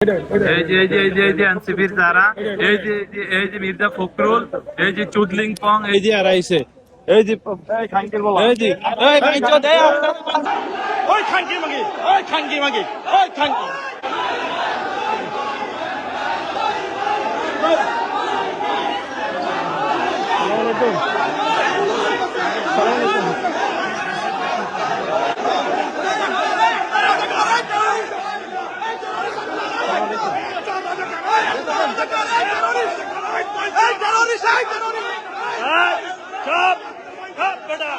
এই যে এই যে এই যে এই যে এনসিপির তারা এই যে এই যে মির্জা ফখরুল, এই যে চুদলিং পং, এই যে আড়াইছে এই যে এই যে, এই ভাই, চোদ, এই ওই খানকি মাগি, ওই খানকি মাগি, ওই খানকি চুপ চুপ বেটা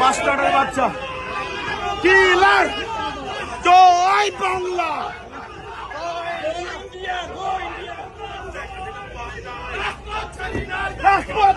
বাস্টার্ডের বাচ্চা। কি লার জয় বাংলা! রাজপথ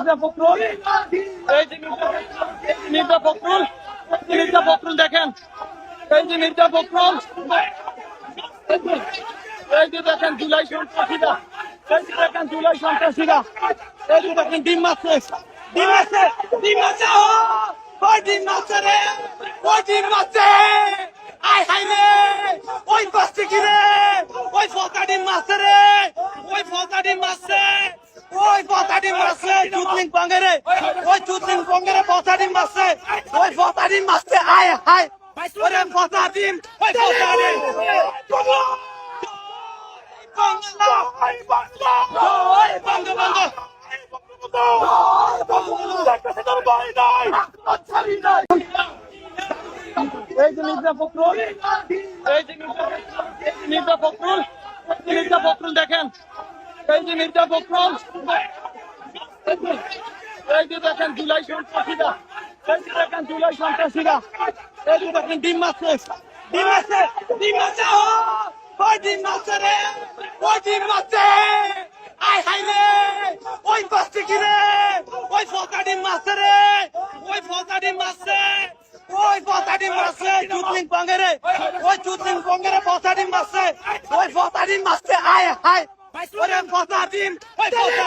মির্জা ফখরুল? এই যে মির্জা ফখরুল মির্জা ফখরুল দেখেন। এই যে মির্জা ফখরুল, এই যে দেখেন জুলাই সন্ত্রাসীরা, এই যে দেখেন জুলাই সন্ত্রাসীরা, এই যে দেখেন ডিম মারছে ডিম মারছে ডিম ও ডিম মারছে রে? ডিম মারছে আয় হাই রে ওই পাশে কি রে ওই ফকা ডিম মারছে রে ওই ফকা ডিম মারছে ওই ফকা ডিম মারছে চুতলিং পাঙ্গে রে ওই চুতলিং পাঙ্গে রে ফকা ডিম মারছে ওই ফকা ডিম মারছে আয় হাই ওরে ফকা ডিম ওই ফকা ডিম বাংলা ওই বাংলা ওই বাংলা বাংলা এই এই যে মির্জা ফখরুল মির্জা দেখেন এই যে মির্জা ফখরুল এই যে দেখেন জুলাই সন্ত্রাসীরা এই যে দেখেন জুলাই সন্ত্রাসীরা এই যে দেখেন ডিম মারছে ডিম মারছে ডিম ও, ওই ডিম মারছে রে, ওই ডিম মারছে আয় হাই রে, ওই পাশে কি রে, ওই ফকা ডিম মারছে রে, ওই ফকা ডিম মারছে ওই ফকা ডিম মারছে চুতলিং পাঙ্গে রে, ওই চুতলিং পাঙ্গে রে, ফকা ডিম মারছে ওই ফকা ডিম মারছে আয় হাই ওরে ফকা ডিম, ওই ফকা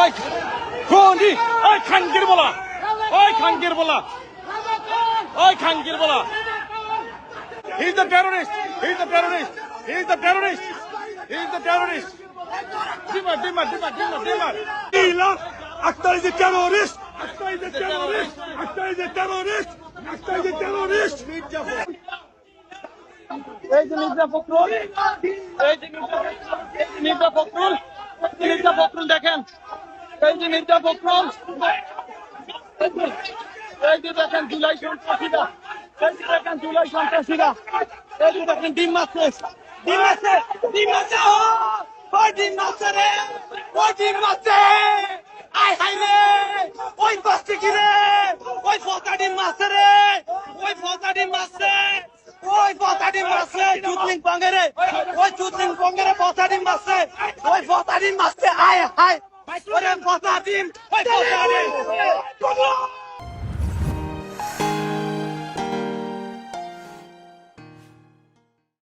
ওই কোনি ওই খানকির বলা ওই খানকির বলা ওই খানকির বলা He's the terrorist. He's the terrorist. He's the terrorist. He's the terrorist. Dimmer, dimmer, dimmer, dimmer, dimmer. Ila, Akhtar is a terrorist. Akhtar is a terrorist. Akhtar is a terrorist. Akhtar is a terrorist. এই যে মির্জা ফখরুল এই যে মির্জা এই যে মির্জা ফখরুল মির্জা ফখরুল দেখেন এই যে মির্জা ফখরুল এই যে দেখেন জুলাই সন্ত্রাসীরা, এই যে দেখেন জুলাই সন্ত্রাসীরা, এই যে দেখেন ডিম মারছে ডিম মারছে ডিম মারছে ওই ডিম মারছে রে? ওই ডিম মারছে আয় হাই রে, ওই পাশে কি রে? ওই ফকা ডিম মারছে রে, ওই ফকা ডিম মারছে ওই ফকা ডিম মারছে চুতলিং পাঙ্গে রে ওই চুতলিং পাঙ্গে রে ফকা ডিম মারছে ওই ফকা ডিম মারছে আয় হাই ওরে ফকা ডিম ওই ফকা ডিম